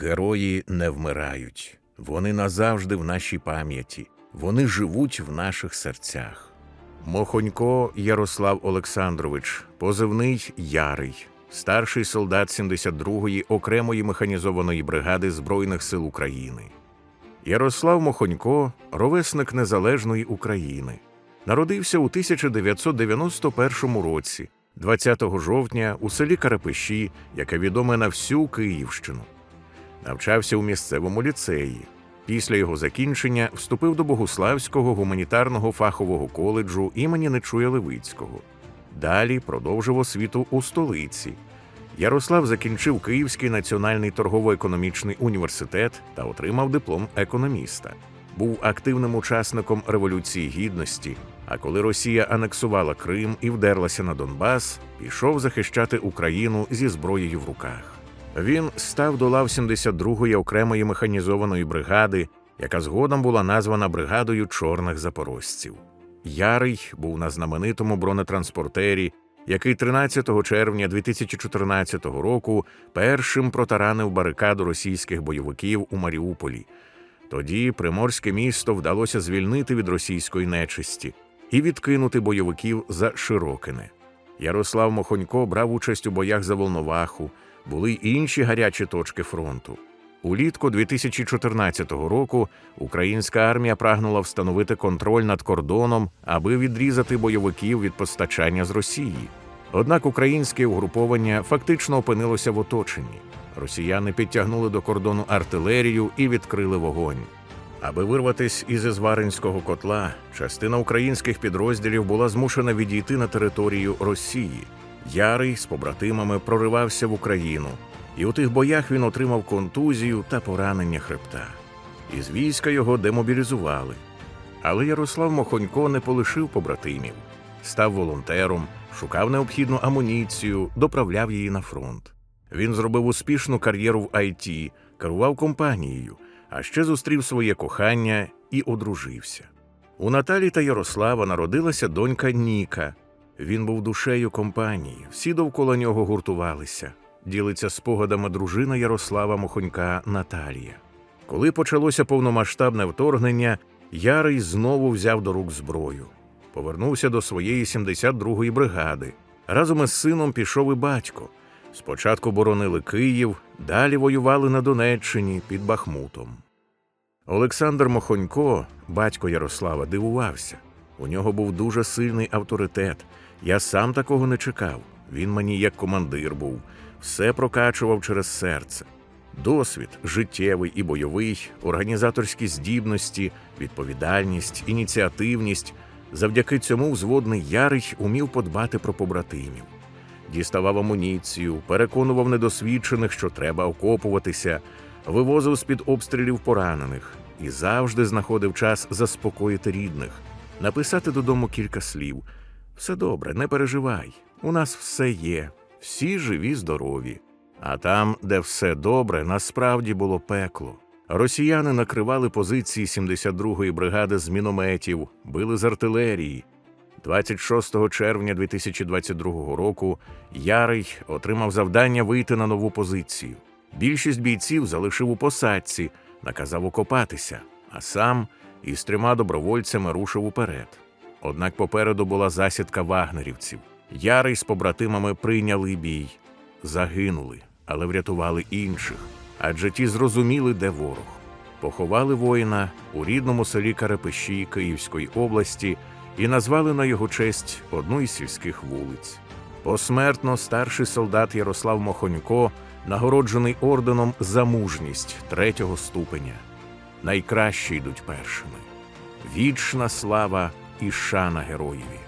Герої не вмирають. Вони назавжди в нашій пам'яті. Вони живуть в наших серцях. Мохонько Ярослав Олександрович, позивний Ярий, старший солдат 72-ї окремої механізованої бригади Збройних сил України. Ярослав Мохонько ровесник Незалежної України. Народився у 1991 році, 20 жовтня, у селі Карапиші, яке відоме на всю Київщину. Навчався у місцевому ліцеї. Після його закінчення вступив до Богуславського гуманітарного фахового коледжу імені Нечуя Левицького. Далі продовжив освіту у столиці. Ярослав закінчив Київський національний торгово-економічний університет та отримав диплом економіста. Був активним учасником Революції Гідності. А коли Росія анексувала Крим і вдерлася на Донбас, пішов захищати Україну зі зброєю в руках. Він став до лав 72-ї окремої механізованої бригади, яка згодом була названа бригадою чорних запорожців. Ярий був на знаменитому бронетранспортері, який 13 червня 2014 року першим протаранив барикаду російських бойовиків у Маріуполі. Тоді приморське місто вдалося звільнити від російської нечисті і відкинути бойовиків за Широкине. Ярослав Мохонько брав участь у боях за Волноваху, були й інші гарячі точки фронту. Улітку 2014 року українська армія прагнула встановити контроль над кордоном, аби відрізати бойовиків від постачання з Росії. Однак українське угруповання фактично опинилося в оточенні. Росіяни підтягнули до кордону артилерію і відкрили вогонь. Аби вирватись із Ізваринського котла, частина українських підрозділів була змушена відійти на територію Росії. Ярий з побратимами проривався в Україну, і у тих боях він отримав контузію та поранення хребта. Із війська його демобілізували. Але Ярослав Мохонько не полишив побратимів, став волонтером, шукав необхідну амуніцію, доправляв її на фронт. Він зробив успішну кар'єру в ІТ, керував компанією, а ще зустрів своє кохання і одружився. У Наталі та Ярослава народилася донька Ніка. Він був душею компанії, всі довкола нього гуртувалися. Ділиться спогадами дружина Ярослава Мохонька Наталія. Коли почалося повномасштабне вторгнення, Ярий знову взяв до рук зброю. Повернувся до своєї 72-ї бригади. Разом із сином пішов і батько. Спочатку боронили Київ, далі воювали на Донеччині під Бахмутом. Олександр Мохонько, батько Ярослава, дивувався. У нього був дуже сильний авторитет. Я сам такого не чекав. Він мені як командир був, все прокачував через серце. Досвід життєвий і бойовий, організаторські здібності, відповідальність, ініціативність. Завдяки цьому взводний ярий умів подбати про побратимів. Діставав амуніцію, переконував недосвідчених, що треба окопуватися, вивозив з-під обстрілів поранених і завжди знаходив час заспокоїти рідних, написати додому кілька слів. Все добре, не переживай. У нас все є, всі живі, здорові. А там, де все добре, насправді було пекло. Росіяни накривали позиції 72-ї бригади з мінометів, били з артилерії. 26 червня 2022 року Ярий отримав завдання вийти на нову позицію. Більшість бійців залишив у посадці, наказав окопатися, а сам із трьома добровольцями рушив уперед. Однак попереду була засідка вагнерівців. Ярий з побратимами прийняли бій, загинули, але врятували інших, адже ті зрозуміли, де ворог. Поховали воїна у рідному селі Карапиші Київської області і назвали на його честь одну із сільських вулиць. Посмертно старший солдат Ярослав Мохонько нагороджений орденом за мужність третього ступеня. Найкращі йдуть першими. Вічна слава і шана героєві.